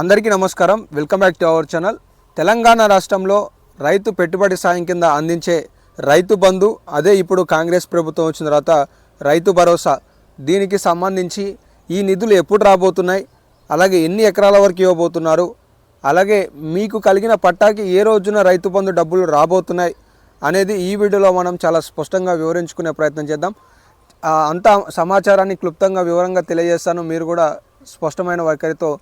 అందరికీ నమస్కారం. Welcome back to our channel Telangana రాష్ట్రంలో రైతు పెట్టుబడి సాయం కింద అందించే రైతు బంధు అదే ఇప్పుడు కాంగ్రెస్ ప్రభుత్వం వచ్చిన తర్వాత రైతు భరోసా. దీనికి సంబంధించి ఈ నిధులు ఎప్పుడు రాబోతున్నాయి? అలాగే ఎన్ని ఎకరాల వరకు ఇవ్వబోతున్నారు? అలాగే మీకు కలిగిన పట్టాకి ఏ రోజున రైతు బంధు డబ్బులు రాబోతున్నాయి? అనేది ఈ వీడియోలో మనం చాలా స్పష్టంగా వివరించుకునే ప్రయత్నం చేద్దాం. అంతా సమాచారాన్ని క్లుప్తంగా వివరంగా తెలియజేస్తాను. మీరు కూడా స్పష్టమైన వైఖరితో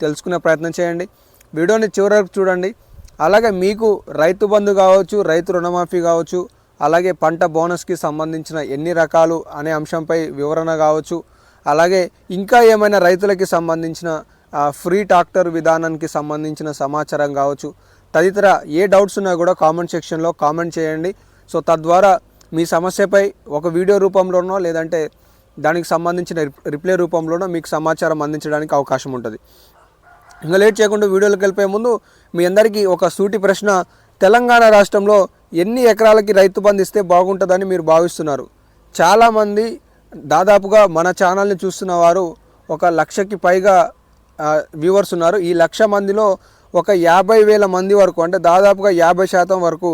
తెలుసుకునే ప్రయత్నం చేయండి. వీడియోని చివరకు చూడండి. అలాగే మీకు రైతు బంధు కావచ్చు రైతు రుణమాఫీ కావచ్చు అలాగే పంట బోనస్కి సంబంధించిన ఎన్ని రకాలు అనే అంశంపై వివరణ కావచ్చు. అలాగే ఇంకా ఏమైనా రైతులకి సంబంధించిన ఫ్రీ ట్రాక్టర్ విధానానికి సంబంధించిన సమాచారం కావచ్చు. తదితర ఏ డౌట్స్ ఉన్నా కూడా కామెంట్ సెక్షన్లో కామెంట్ చేయండి. సో తద్వారా మీ సమస్యపై ఒక వీడియో రూపంలోనో లేదంటే దానికి సంబంధించిన రిప్- రిప్లై రూపంలోనో మీకు సమాచారం అందించడానికి అవకాశం ఉంటుంది. ఇంకా లేట్ చేయకుండా వీడియోలకు వెళ్ళిపోయే ముందు మీ అందరికీ ఒక సూటి ప్రశ్న. తెలంగాణ రాష్ట్రంలో ఎన్ని ఎకరాలకి రైతు బంధు ఇస్తే బాగుంటుందని మీరు భావిస్తున్నారు? చాలామంది దాదాపుగా మన ఛానల్ని చూస్తున్న వారు ఒక లక్షకి పైగా వ్యూవర్స్ ఉన్నారు. ఈ లక్ష మందిలో ఒక యాభై వేల మంది వరకు అంటే దాదాపుగా యాభై శాతం వరకు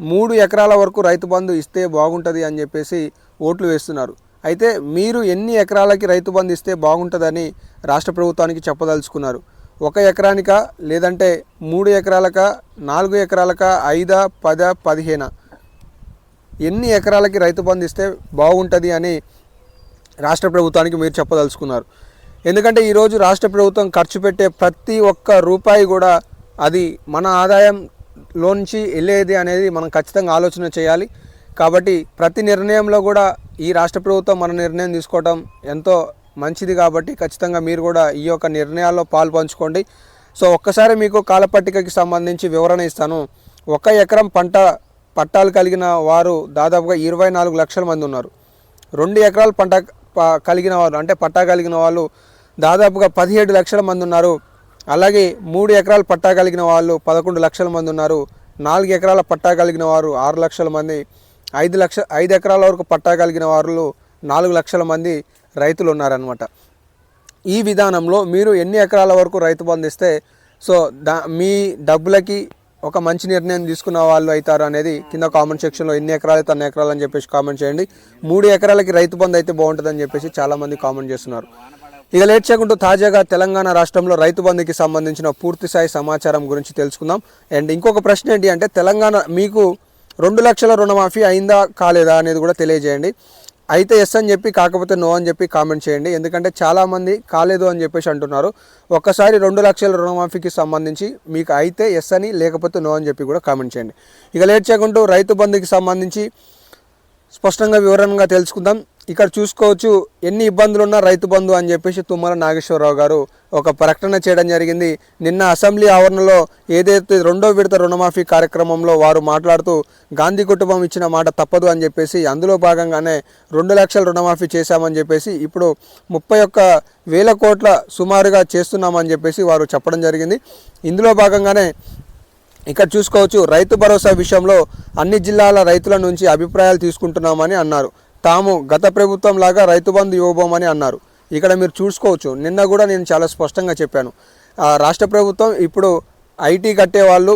మూడు ఎకరాల వరకు రైతు బంధు ఇస్తే బాగుంటుంది అని చెప్పేసి ఓట్లు వేస్తున్నారు. అయితే మీరు ఎన్ని ఎకరాలకి రైతు బంధు ఇస్తే బాగుంటుందని రాష్ట్ర ప్రభుత్వానికి చెప్పదలుచుకున్నారు. ఒక ఎకరానికా లేదంటే మూడు ఎకరాలకా నాలుగు ఎకరాలకా ఐదా పద పదిహేన? ఎన్ని ఎకరాలకి రైతు బంధు ఇస్తే బాగుంటుంది అని రాష్ట్ర ప్రభుత్వానికి మీరు చెప్పదలుచుకున్నారు. ఎందుకంటే ఈరోజు రాష్ట్ర ప్రభుత్వం ఖర్చు పెట్టే ప్రతి ఒక్క రూపాయి కూడా అది మన ఆదాయంలోంచి వెళ్ళేది అనేది మనం ఖచ్చితంగా ఆలోచన చేయాలి. కాబట్టి ప్రతి నిర్ణయంలో కూడా ఈ రాష్ట్ర ప్రభుత్వం మన నిర్ణయం తీసుకోవటం ఎంతో మంచిది కాబట్టి ఖచ్చితంగా మీరు కూడా ఈ యొక్క నిర్ణయాల్లో పాలు పంచుకోండి సో ఒక్కసారి మీకు కాలపట్టికకి సంబంధించి వివరణ ఇస్తాను. ఒక ఎకరం పంట పట్టాలు కలిగిన వారు దాదాపుగా ఇరవై నాలుగు లక్షల మంది ఉన్నారు. రెండు ఎకరాల పంట ప- కలిగిన వారు అంటే పట్టా కలిగిన వాళ్ళు దాదాపుగా పదిహేడు లక్షల మంది ఉన్నారు. అలాగే మూడు ఎకరాల పట్టా కలిగిన వాళ్ళు పదకొండు లక్షల మంది ఉన్నారు. నాలుగు ఎకరాల పట్టా కలిగిన వారు ఆరు లక్షల మంది. ఐదు లక్ష ఐదు ఎకరాల వరకు పట్టా కలిగిన వారు నాలుగు లక్షల మంది. రైతులు ఉన్నారనమాట ఈ విధానంలో మీరు ఎన్ని ఎకరాల వరకు రైతు బంధు ఇస్తే సో దా మీ డబ్బులకి ఒక మంచి నిర్ణయం తీసుకున్న వాళ్ళు అవుతారు అనేది కింద కామెంట్ సెక్షన్లో ఎన్ని ఎకరాలు తన ఎకరాలు అని చెప్పేసి కామెంట్ చేయండి. మూడు ఎకరాలకి రైతు బంధు అయితే బాగుంటుందని చెప్పేసి చాలామంది కామెంట్ చేస్తున్నారు. ఇక లేట్ చేయకుండా తాజాగా తెలంగాణ రాష్ట్రంలో రైతు బంధుకి సంబంధించిన పూర్తి స్థాయి సమాచారం గురించి తెలుసుకుందాం. అండ్ ఇంకొక ప్రశ్న ఏంటి అంటే తెలంగాణ మీకు రెండు లక్షల రుణమాఫీ అయిందా కాలేదా అనేది కూడా తెలియజేయండి. అయితే ఎస్ అని చెప్పి కాకపోతే నో అని చెప్పి కామెంట్ చేయండి. ఎందుకంటే చాలామంది కాలేదు అని చెప్పేసి అంటున్నారు. ఒక్కసారి రెండు లక్షల రుణమాఫీకి సంబంధించి మీకు అయితే ఎస్ అని లేకపోతే నో అని చెప్పి కూడా కామెంట్ చేయండి. ఇక లేట్ చేయకుండా రైతు బంధుకి సంబంధించి స్పష్టంగా వివరంగా తెలుసుకుందాం. ఇక్కడ చూసుకోవచ్చు ఎన్ని ఇబ్బందులున్నా రైతు బంధు అని చెప్పేసి తుమ్మల నాగేశ్వరరావు గారు ఒక ప్రకటన చేయడం జరిగింది. నిన్న అసెంబ్లీ ఆవరణలో ఏదైతే రెండో విడత రుణమాఫీ కార్యక్రమంలో వారు మాట్లాడుతూ గాంధీ కుటుంబం ఇచ్చిన మాట తప్పదు అని చెప్పేసి అందులో భాగంగానే రెండు లక్షల రుణమాఫీ చేశామని చెప్పేసి ఇప్పుడు ముప్పై ఒక్క వేల కోట్ల సుమారుగా చేస్తున్నామని చెప్పేసి వారు చెప్పడం జరిగింది. ఇందులో భాగంగానే ఇక్కడ చూసుకోవచ్చు రైతు భరోసా విషయంలో అన్ని జిల్లాల రైతుల నుంచి అభిప్రాయాలు తీసుకుంటున్నామని అన్నారు. తాము గత ప్రభుత్వం లాగా రైతు బంధు ఇవ్వబోమని అన్నారు. ఇక్కడ మీరు చూసుకోవచ్చు. నిన్న కూడా నేను చాలా స్పష్టంగా చెప్పాను. ఆ, రాష్ట్ర ప్రభుత్వం ఇప్పుడు ఐటీ కట్టే వాళ్ళు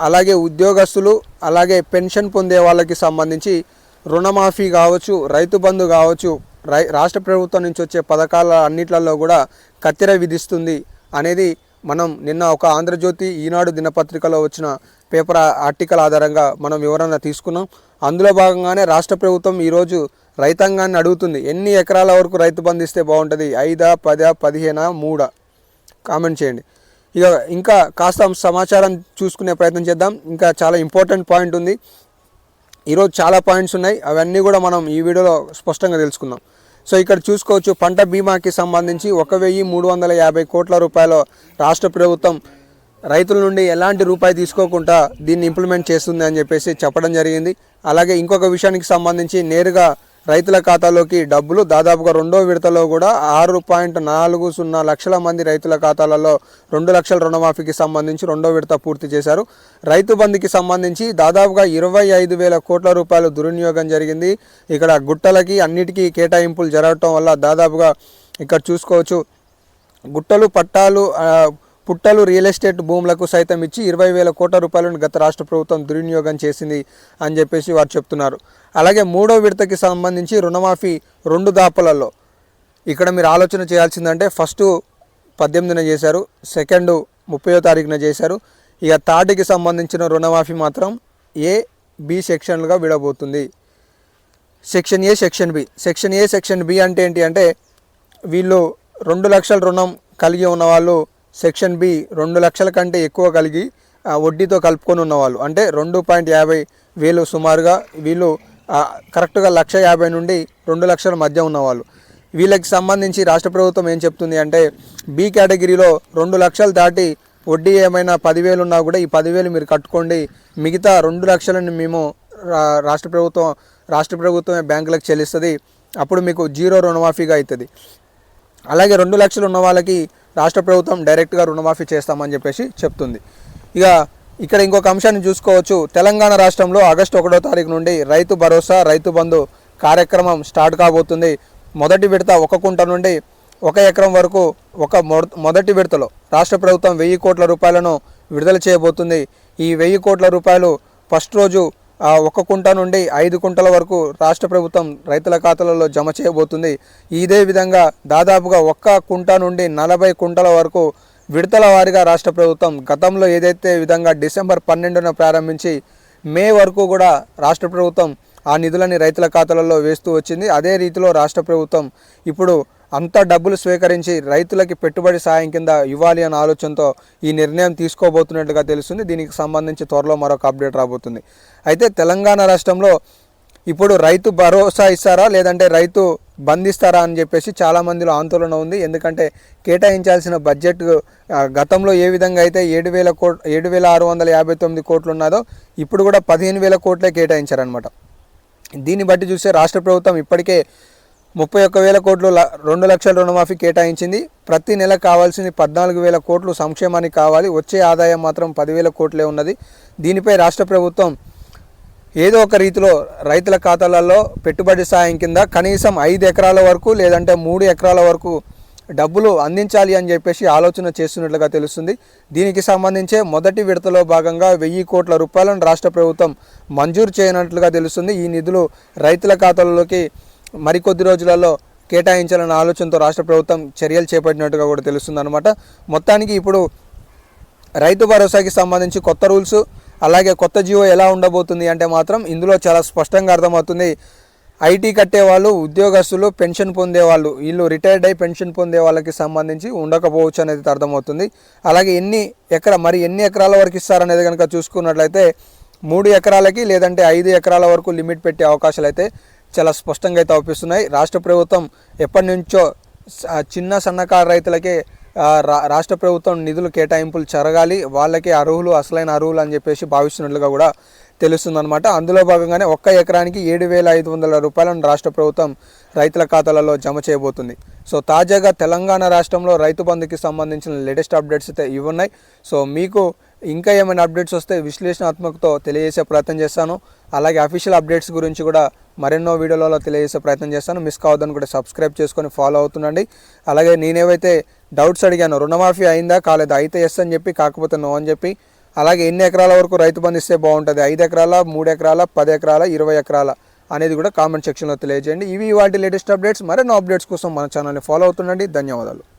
అలాగే ఉద్యోగస్తులు అలాగే పెన్షన్ పొందే వాళ్ళకి సంబంధించి రుణమాఫీ కావచ్చు రైతు బంధు కావచ్చు రై రాష్ట్ర ప్రభుత్వం నుంచి వచ్చే పథకాల అన్నిట్లలో కూడా కత్తిర విధిస్తుంది అనేది మనం నిన్న ఒక ఆంధ్రజ్యోతి ఈనాడు దినపత్రికలో వచ్చిన పేపర్ ఆర్టికల్ ఆధారంగా మనం వివరణ తీసుకున్నాం. అందులో భాగంగానే రాష్ట్ర ప్రభుత్వం ఈరోజు రైతాంగాన్ని అడుగుతుంది. ఎన్ని ఎకరాల వరకు రైతు బంధిస్తే బాగుంటుంది? ఐదా పదా పదిహేనా మూడా? కామెంట్ చేయండి. ఇక ఇంకా కాస్త సమాచారం చూసుకునే ప్రయత్నం చేద్దాం. ఇంకా చాలా ఇంపార్టెంట్ పాయింట్ ఉంది. ఈరోజు చాలా పాయింట్స్ ఉన్నాయి. అవన్నీ కూడా మనం ఈ వీడియోలో స్పష్టంగా తెలుసుకుందాం. సో ఇక్కడ చూసుకోవచ్చు పంట బీమాకి సంబంధించి ఒక వెయ్యి మూడు వందల యాభై కోట్ల రూపాయలు రాష్ట్ర ప్రభుత్వం రైతుల నుండి ఎలాంటి రూపాయి తీసుకోకుండా దీన్ని ఇంప్లిమెంట్ చేస్తుంది అని చెప్పేసి చెప్పడం జరిగింది. అలాగే ఇంకొక విషయానికి సంబంధించి నేరుగా రైతుల ఖాతాలోకి డబ్బులు దాదాపుగా రెండో విడతలో కూడా ఆరు పాయింట్ నాలుగు సున్నా లక్షల మంది రైతుల ఖాతాలలో రెండు లక్షల రుణమాఫీకి సంబంధించి రెండో విడత పూర్తి చేశారు. రైతు బంధుకి సంబంధించి దాదాపుగా ఇరవై ఐదు వేల కోట్ల రూపాయలు దుర్వినియోగం జరిగింది. ఇక్కడ గుట్టలకి అన్నిటికీ కేటాయింపులు జరగటం వల్ల దాదాపుగా ఇక్కడ చూసుకోవచ్చు. గుట్టలు పట్టాలు పుట్టలు రియల్ ఎస్టేట్ భూములకు సైతం ఇచ్చి ఇరవై వేల కోట్ల రూపాయలను గత రాష్ట్ర ప్రభుత్వం దుర్వినియోగం చేసింది అని చెప్పేసి వారు చెప్తున్నారు. అలాగే మూడో విడతకి సంబంధించి రుణమాఫీ రెండు దాపలలో ఇక్కడ మీరు ఆలోచన చేయాల్సిందంటే ఫస్ట్ పద్దెనిమిదిన చేశారు సెకండ్ ముప్పయో తారీఖున చేశారు. ఇక థర్డ్కి సంబంధించిన రుణమాఫీ మాత్రం ఏ బి సెక్షన్లుగా విడబోతుంది. Section A section B. Section A section B అంటే ఏంటి అంటే వీళ్ళు రెండు లక్షల రుణం కలిగి ఉన్న వాళ్ళు సెక్షన్ బి రెండు లక్షల కంటే ఎక్కువ కలిగి వడ్డీతో కలుపుకొని ఉన్నవాళ్ళు. అంటే రెండు పాయింట్ యాభై వేలు సుమారుగా వీళ్ళు కరెక్ట్గా లక్ష యాభై నుండి రెండు లక్షల మధ్య ఉన్నవాళ్ళు. వీళ్ళకి సంబంధించి రాష్ట్ర ప్రభుత్వం ఏం చెప్తుంది అంటే బి కేటగిరీలో రెండు లక్షలు దాటి వడ్డీ ఏమైనా పదివేలు ఉన్నా కూడా ఈ పదివేలు మీరు కట్టుకోండి. మిగతా రెండు లక్షలను మేము రా- రాష్ట్ర ప్రభుత్వం రాష్ట్ర ప్రభుత్వమే బ్యాంకులకు చెల్లిస్తుంది. అప్పుడు మీకు జీరో రుణమాఫీగా అవుతుంది అలాగే రెండు లక్షలు ఉన్న వాళ్ళకి రాష్ట్ర ప్రభుత్వం డైరెక్ట్గా రుణమాఫీ చేస్తామని చెప్పేసి చెప్తుంది. ఇక ఇక్కడ ఇంకొక అంశాన్ని చూసుకోవచ్చు. తెలంగాణ రాష్ట్రంలో ఆగస్టు ఒకటో తారీఖు నుండి రైతు భరోసా రైతు బంధు కార్యక్రమం స్టార్ట్ కాబోతుంది. మొదటి విడత ఒక కుంట నుండి ఒక ఎకరం వరకు ఒక మొద- మొదటి విడతలో రాష్ట్ర ప్రభుత్వం వెయ్యి కోట్ల రూపాయలను విడుదల చేయబోతుంది. ఈ వెయ్యి కోట్ల రూపాయలు ఫస్ట్ రోజు ఒక కుంట నుండి ఐదు కుంటల వరకు రాష్ట్ర ప్రభుత్వం రైతుల ఖాతాలలో జమ చేయబోతుంది. ఇదే విధంగా దాదాపుగా ఒక్క కుంట నుండి నలభై కుంటల వరకు విడతల వారీగా రాష్ట్ర ప్రభుత్వం గతంలో ఏదైతే విధంగా డిసెంబర్ పన్నెండున ప్రారంభించి మే వరకు కూడా రాష్ట్ర ప్రభుత్వం ఆ నిధులని రైతుల ఖాతాలలో వేస్తూ వచ్చింది. అదే రీతిలో రాష్ట్ర ప్రభుత్వం ఇప్పుడు అంత డబ్బులు స్వీకరించి రైతులకి పెట్టుబడి సాయం కింద ఇవ్వాలి అనే ఆలోచనతో ఈ నిర్ణయం తీసుకోబోతున్నట్లుగా తెలుస్తుంది. దీనికి సంబంధించి త్వరలో మరొక అప్డేట్ రాబోతుంది. అయితే తెలంగాణ రాష్ట్రంలో ఇప్పుడు రైతు భరోసా ఇస్తారా? లేదంటే రైతు బంధిస్తారా అని చెప్పేసి చాలా మందిలో ఆందోళన ఉంది. ఎందుకంటే కేటాయించాల్సిన బడ్జెట్ గతంలో ఏ విధంగా అయితే ఏడు వేల కోట్ ఏడు వేల ఆరు వందల యాభై తొమ్మిది కోట్లు ఉన్నదో ఇప్పుడు కూడా పదిహేను వేల కోట్లే కేటాయించారనమాట దీన్ని బట్టి చూస్తే రాష్ట్ర ప్రభుత్వం ఇప్పటికే ముప్పై ఒక్క వేల కోట్లు రెండు లక్షల రుణమాఫీ కేటాయించింది. ప్రతి నెల కావాల్సింది పద్నాలుగు వేల కోట్లు సంక్షేమానికి కావాలి. వచ్చే ఆదాయం మాత్రం పదివేల కోట్లే ఉన్నది. దీనిపై రాష్ట్ర ప్రభుత్వం ఏదో ఒక రీతిలో రైతుల ఖాతాలలో పెట్టుబడి సాయం కింద కనీసం ఐదు ఎకరాల వరకు లేదంటే మూడు ఎకరాల వరకు డబ్బులు అందించాలి అని చెప్పేసి ఆలోచన చేస్తున్నట్లుగా తెలుస్తుంది. దీనికి సంబంధించే మొదటి విడతలో భాగంగా వెయ్యి కోట్ల రూపాయలను రాష్ట్ర ప్రభుత్వం మంజూరు చేయనట్లుగా తెలుస్తుంది. ఈ నిధులు రైతుల ఖాతాలలోకి మరికొద్ది రోజులలో కేటాయించాలన్న ఆలోచనతో రాష్ట్ర ప్రభుత్వం చర్యలు చేపట్టినట్టుగా కూడా తెలుస్తుంది అనమాట మొత్తానికి ఇప్పుడు రైతు భరోసాకి సంబంధించి కొత్త రూల్స్ అలాగే కొత్త జీవో ఎలా ఉండబోతుంది అంటే మాత్రం ఇందులో చాలా స్పష్టంగా అర్థమవుతుంది. ఐటీ కట్టే వాళ్ళు ఉద్యోగస్తులు పెన్షన్ పొందే వాళ్ళు వీళ్ళు రిటైర్డ్ అయి పెన్షన్ పొందే వాళ్ళకి సంబంధించి ఉండకపోవచ్చు అనేది అర్థమవుతుంది. అలాగే ఎన్ని ఎకర మరి ఎన్ని ఎకరాల వరకు ఇస్తారనేది కనుక చూసుకున్నట్లయితే మూడు ఎకరాలకి లేదంటే ఐదు ఎకరాల వరకు లిమిట్ పెట్టే అవకాశాలు అయితే చాలా స్పష్టంగా అయితే అవుపిస్తున్నాయి రాష్ట్ర ప్రభుత్వం ఎప్పటి నుంచో చిన్న సన్నకారు రైతులకే రా రాష్ట్ర ప్రభుత్వం నిధులు కేటాయింపులు జరగాలి. వాళ్ళకి అర్హులు అసలైన అర్హులు అని చెప్పేసి భావిస్తున్నట్లుగా కూడా తెలుస్తుందన్నమాట. అందులో భాగంగానే ఒక్క ఎకరానికి ఏడు వేల ఐదు వందల రూపాయలను రాష్ట్ర ప్రభుత్వం రైతుల ఖాతాలలో జమ చేయబోతుంది. సో తాజాగా తెలంగాణ రాష్ట్రంలో రైతు బంధుకి సంబంధించిన లేటెస్ట్ అప్డేట్స్ అయితే ఇవి ఉన్నాయి. సో మీకు ఇంకా ఏమైనా అప్డేట్స్ వస్తే విశ్లేషణాత్మకతో తెలియజేసే ప్రయత్నం చేస్తాను. అలాగే అఫీషియల్ అప్డేట్స్ గురించి కూడా మరెన్నో వీడియోలలో తెలియజేసే ప్రయత్నం చేస్తాను. మిస్ కావద్దని కూడా సబ్స్క్రైబ్ చేసుకొని ఫాలో అవుతుండండి. అలాగే నేనేవైతే డౌట్స్ అడిగాను రుణమాఫీ అయిందా కాలేదా అయితే ఎస్ అని చెప్పి కాకపోతే నో అని చెప్పి అలాగే ఎన్ని ఎకరాల వరకు రైతు బంధు ఇస్తే బాగుంటుంది? ఐదు ఎకరాల మూడు ఎకరాల పది ఎకరాల ఇరవై ఎకరాల అనేది కూడా కామెంట్ సెక్షన్లో తెలియజేయండి. ఇవి వాటి లేటెస్ట్ అప్డేట్స్ మరెన్నో అప్డేట్స్ కోసం మన ఛానల్ని ఫాలో అవుతుండండి. ధన్యవాదాలు.